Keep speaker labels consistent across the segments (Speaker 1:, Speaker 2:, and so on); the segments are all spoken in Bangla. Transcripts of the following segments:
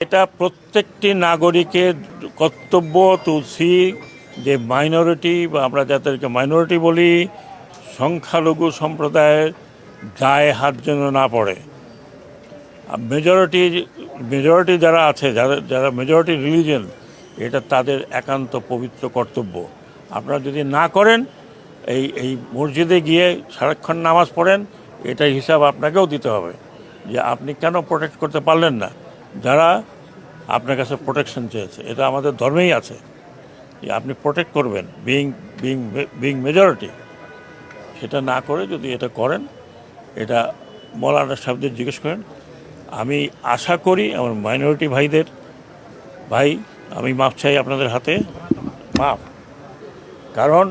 Speaker 1: এটা প্রত্যেকটি নাগরিকের কর্তব্য তুলসী যে মাইনরিটি বা আমরা যাদেরকে মাইনরিটি বলি, সংখ্যালঘু সম্প্রদায়ের গায়ে হাত যেন না পড়ে। মেজরিটি মেজরিটি যারা আছে, যারা যারা মেজরিটি রিলিজন এটা তাদের একান্ত পবিত্র কর্তব্য। আপনারা যদি না করেন, এই এই মসজিদে গিয়ে সারাক্ষণ নামাজ পড়েন এটা হিসাব আপনাকেও দিতে হবে যে আপনি কেন প্রোটেক্ট করতে পারলেন না। যারা আপনার কাছে প্রোটেকশন চেয়েছে, এটা আমাদের ধর্মেই আছে যে আপনি প্রোটেক্ট করবেন বিং বিং বিং মেজরিটি সেটা না করে যদি এটা করেন, এটা মৌলানা সাহেবদের জিজ্ঞেস করেন, আমি আশা করি আমার মাইনরিটি ভাইদের, ভাই, আমি মাপ চাই আপনাদের হাতে, মাপ। কারণ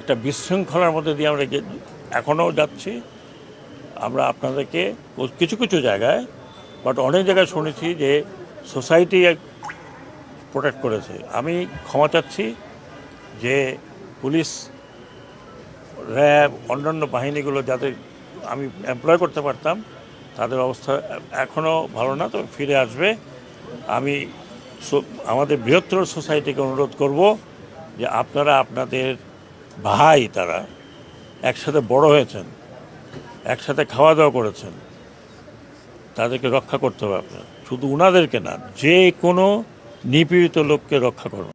Speaker 1: একটা বিশৃঙ্খলার মধ্যে দিয়ে আমরা এখনও যাচ্ছি, আমরা আপনাদেরকে কিছু কিছু জায়গায় বাট অনেক জায়গায় শুনেছি যে সোসাইটি প্রোটেক্ট করেছে। আমি ক্ষমা চাচ্ছি যে পুলিশ, র্যাব, অন্যান্য বাহিনীগুলো যাদের আমি এমপ্লয় করতে পারতাম, তাদের অবস্থা এখনও ভালো না, তো ফিরে আসবে। আমি আমাদের বৃহত্তর সোসাইটিকে অনুরোধ করব যে আপনারা, আপনাদের ভাই তারা একসাথে বড় হয়েছেন, একসাথে খাওয়া দাওয়া করেছেন তাদেরকে রক্ষা করতে হবে আপনার। শুধু ওনাদেরকে না যে কোনো নিপীড়িত লোককে রক্ষা করুন।